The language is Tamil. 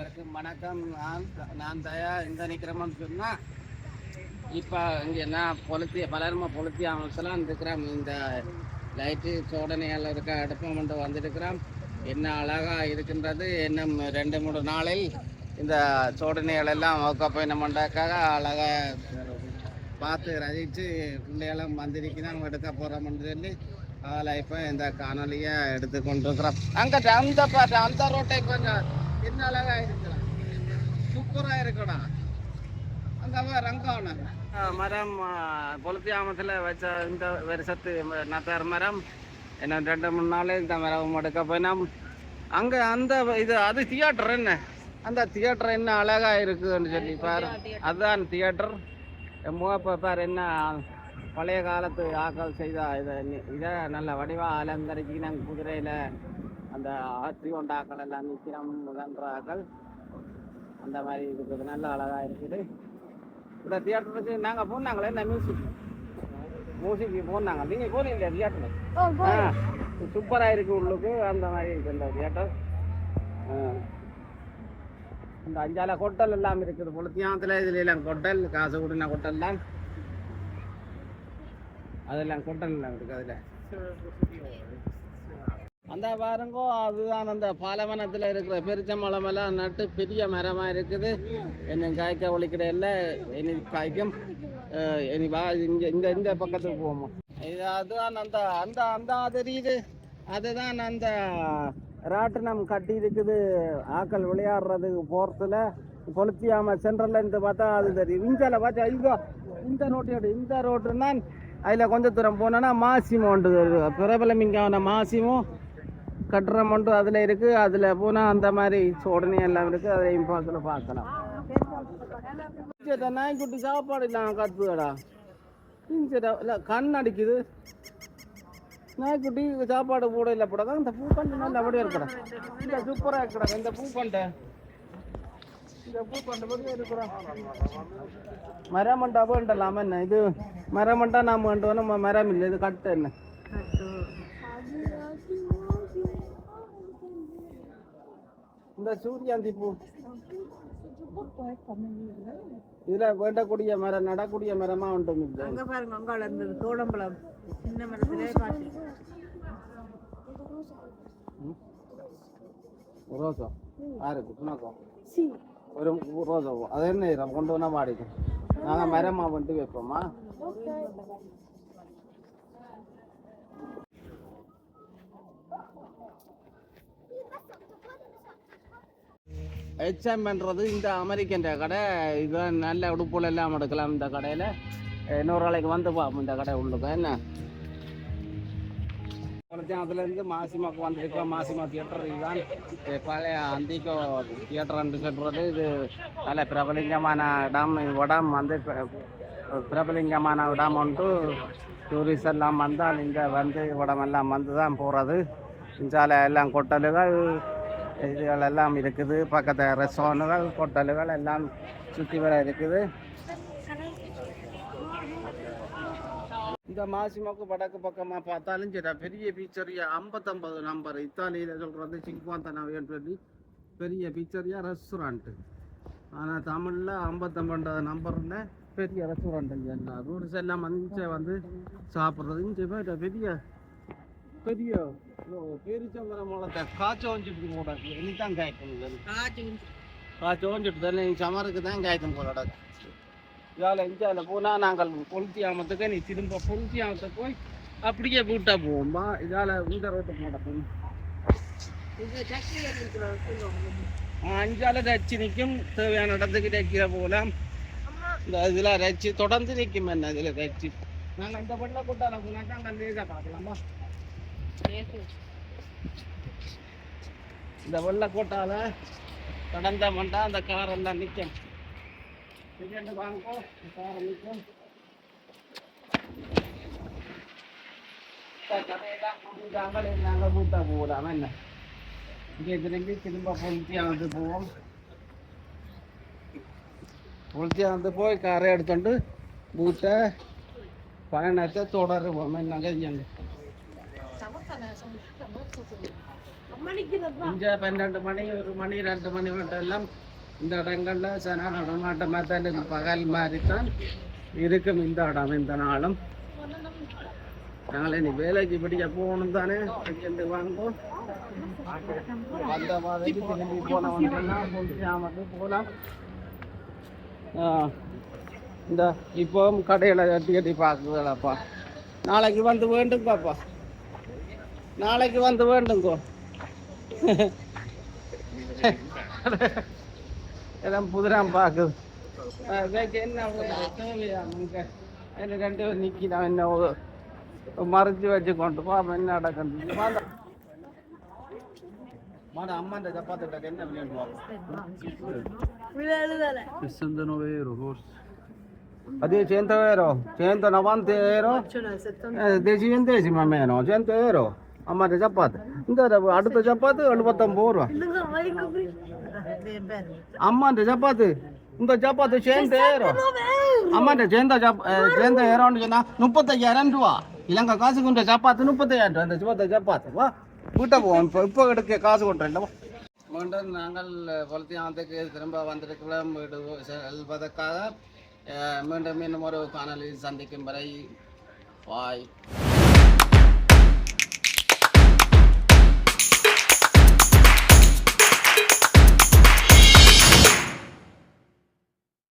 நான் நான் தயா. இந்த நிற்கிறோம்னு சொன்னால் இப்போ இங்கே நான் பொலுத்தி பலருமா பொலுத்தி அமைச்சலாம் இருக்கிறோம் இந்த லைட்டு சோடனையால் இருக்க அடுப்பம் கொண்டு வந்திருக்கிறோம். என்ன அழகாக இருக்கின்றது. இன்னும் ரெண்டு மூணு நாளில் இந்த சோடனைகள் எல்லாம் போய் நம்மண்டாக்காக அழகாக பார்த்து ரசித்து பிள்ளைகளும் வந்திருக்கிறான் எடுக்க போகிறோம்னு சொல்லி அதில் இப்போ இந்த காணொலியை எடுத்து கொண்டிருக்கிறோம். அங்கே அந்த பாட்டு அந்த ரோட்டை கொஞ்சம் என்ன அழகா இருக்கிறான் சூப்பராக இருக்கடா அங்கே ரங்காவன மரம் பொலுத்தியாமத்தில் வச்ச இந்த வருஷத்து நத்தார் மரம். என்ன ரெண்டு மூணு நாள் இந்த மரம் எடுக்க போயினோம். அங்கே அந்த இது அது தியேட்டர் என்ன? அந்த தியேட்டர் என்ன அழகா இருக்குதுன்னு சொல்லி பாரு. அதுதான் தியேட்டர். முகப்ப பாரு என்ன பழைய காலத்து ஆக்கள் செய்த இதை இதை நல்ல வடிவாக அலங்கரிச்சு நாங்கள் குதிரையில் அந்த ஆற்றி கொண்ட ஆக்கள் எல்லாம் நிற்கிறோம் முதன்ற ஆக்கள் அந்த மாதிரி இருக்குது நல்ல அழகாக இருக்குது. இந்த தியேட்டருக்கு நாங்கள் போனாங்களே என்ன மியூசிக் மியூசிக்கு போனாங்க. நீங்கள் போனீங்க தியேட்டரில் ஆ சூப்பராக இருக்கு உள்ளுக்கு. அந்த மாதிரி இருக்கு இந்த தியேட்டர் இந்த அஞ்சால ஹோட்டல் எல்லாம் இருக்குது பொழுத்தியாத்தில் இதுல எல்லாம் ஹோட்டல் காசு கொடுன ஹோட்டல்லாம் அதெல்லாம் ஹோட்டல் எல்லாம் இருக்கு அதில். அந்த பாருங்கோ அதுதான் அந்த பாலவனத்தில் இருக்கிற பெருச்சம்பழம் எல்லாம் நட்டு பெரிய மரமாக இருக்குது. என்ன காய்க்க ஒழிக்கிடையில் இனி காய்க்கும். இனி வா இங்கே இந்த இந்த பக்கத்துக்கு போவோம். இது அதுதான் அந்த அந்த அந்த தெரியுது அதுதான் அந்த ராட்டினம் கட்டி இருக்குது. ஆக்கள் விளையாடுறதுக்கு போகிறதுல கொளுத்தியாம சென்ட்ரல்ல இருந்து பார்த்தா அது தெரியும் இஞ்சால பார்த்தா இங்கோ இந்த ரோட்டு இந்த ரோட்டுன்னா அதில் கொஞ்சம் தூரம் போனோன்னா மாசிமோன்றது. பிரபலமிங்கான பிரபலம் மாசிமோ கட்டுறம் மட்டும் அதில் இருக்குது அதில் போனால் அந்த மாதிரி சோடனி எல்லாம் இருக்குது அதையும் பார்க்கல பார்க்கலாம். நாய்க்குட்டி சாப்பாடு இல்லாமல் கத்துதடா இஞ்சடா இல்லை கண் அடிக்குது. நாய்க்குட்டி சாப்பாடு கூட இல்லை போடாத இந்த பூ பண்டு நல்ல அப்படியே இருக்கடா. இந்த சூப்பராக இருக்கடா. இந்த பூ பண்டை இந்த பூ பண்டை அப்படியே இருக்கிறோம் மரமண்டா வேண்டலாம் என்ன? இது மரமண்டா நாம் வேண்டு மரம் இல்லை. இது கட்டு என்ன? இந்த சூரியாந்தி பூ இதுல வேண்டக்கூடிய மரம் நடக்கூடிய மரமா ஒன்றும் இல்லை. அங்க பாருங்க அங்க வளர்ந்தது தோடம்பழம். சின்ன மரத்திலே காட்டு ரோசா. யாருக்கு உனக்கும் ஒரு ரோசா. பூ அது என்ன கொண்டு வந்தா மாடிக்கும் நாங்க மரமா வந்துட்டு வைப்போமா? ஹெச்எம்ன்றது இந்த அமெரிக்கன் கடை. இது நல்ல உடுப்புல எல்லாம் எடுக்கலாம் இந்த கடையில். இன்னொரு நாளைக்கு வந்து பார்ப்போம் இந்த கடை உள்ளுக்கு. என்ன? அதுலேருந்து மாசிமாக்கு வந்திருக்கோம். மாசிமா தியேட்டர் இதுதான். பழைய அந்திக்கோ தியேட்டர்னு சொல்கிறது இது நல்ல பிரபலிங்கமான இடம். இடம் வந்து பிரபலிங்கமான இடம் ஒன்று. டூரிஸ்ட் எல்லாம் வந்தால் இங்கே வந்து இடம் வந்து தான் போகிறது இஞ்சால எல்லாம் கொட்டலுகள். இதுகள் எல்லாம் இருக்குது. பக்கத்து ரெஸ்டாரண்ட்டுகள் ஹோட்டலுகள் எல்லாம் சுற்றி வர இருக்குது. இந்த மாசிமாக்கு வடக்கு பக்கமாக பார்த்தாலும் சரி பெரிய பீச்சரியா ஐம்பத்தொம்பது நம்பர் இத்தாலியில் சொல்கிறது சிங்குவாந்தனவேன்னு சொல்லி பெரிய பீச்சரியா ரெஸ்டாரண்ட்டு ஆனால் தமிழில் ஐம்பத்தொம்பது நம்பர்னு பெரிய ரெஸ்டாரண்ட் என்ன ரூல்ஸ் எல்லாம் வந்து வந்து சாப்பிட்றது இங்கே பெரிய பெரிய பேரிச்சம்பரம் மூலத்தை காய்ச்ச வந்துட்டு போட இனி தான் காய்க்கணும் காய்ச்சி காய்ச்ச வந்துட்டு தானே சமருக்கு தான் காய்க்கும் போலடா இதால் இந்தியாவில் போனால் நாங்கள் பொருத்தியாமத்துக்கு நீ திரும்ப பொருத்தியாமத்துக்கு போய் அப்படியே வீட்டா போவோம்பா. இதால் இந்த இருக்கிற சொல்லுவாங்க அஞ்சால ரச்சி நிற்கும் தேவையான இடத்துக்கு தைக்கிற போகலாம் இந்த இதில் ரச்சி தொடர்ந்து நிற்கும் என்ன இதில் ரச்சி. நாங்கள் இந்த பண்ண கூட்டால போனாக்கா அங்கே லேசாக பார்க்கலாமா? இந்த வெள்ளக்கோட்டால கடந்த மண்டா அந்த கார் எல்லாம் நிற்கும் டிக்கெட்டு வாங்கோ கார் நிற்கும் இந்த கடையெல்லாம் கூட்டிட்டாங்க நாங்கள் கூட்டா போகலாம் என்ன? இங்கே திரும்பி திரும்ப பொருத்தியானது போவோம். பொருத்தியானது போய் காரை எடுத்துட்டு பூட்டை பயணத்தை தொடருவோம். என்ன கையாங்க பன்னெண்டு மணி ஒரு மணி ரெண்டு மணி எல்லாம் இந்த இடங்கள்ல சன நடமாட்டமாக தான் பகல் மாதிரி தான் இருக்கும் இந்த இடம் இந்த நாளும். நாளை நீ வேலைக்கு படிக்க போகணும் தானே? இங்கேருந்து வாங்குவோம் வந்த மாதிரிக்கு திரும்பி போனவங்கன்னா போகலாம் இந்த இப்போ கடையில் கட்டி கட்டி பார்க்குதுலப்பா. நாளைக்கு வந்து வேண்டும் பாப்பா நாளைக்கு வந்து வேண்டுங்கோ எல்லாம் புதுராம் பார்க்குது. என்ன ரெண்டு பேர் நிற்கிறான் என்ன மறைச்சு வச்சு கொண்டு போ அவன் என்ன நடக்கிறது மாட அம்மா அந்த சப்பாத்தி என்ன விளையாடுவாங்க అదే చేంత వేరో చేంత నవాంత వేరో దేశం దేశం అమ్మేనో చేంత వేరో ஏரோ அம்மாட்ட சப்பாத்து. இந்த அடுத்த சப்பாத்து எழுபத்தொம்பது ரூபா. அம்மாண்ட சப்பாத்து. இந்த சப்பாத்து சேர்ந்த ஏரோ அம்மாண்ட சேர்ந்த சேர்ந்த ஏறோம்னு சொன்னா முப்பத்தையாயிரம் ரூபா. இலங்கை காசுக்கு இந்த சப்பாத்து முப்பத்தையாயிரம் ரூபா. இந்த சப்பாத்து சப்பாத்து. வா வீட்டை போவோம் இப்போ இப்போ எடுக்க காசு கொண்டுறேன் மீண்டும் நாங்கள் பொலத்தியானத்துக்கு திரும்ப வந்திருக்கிறோம். வீடு செல்வதற்காக. மீண்டும் இன்னும் ஒரு காணொலியில் சந்திக்கும் வரை. பாய்.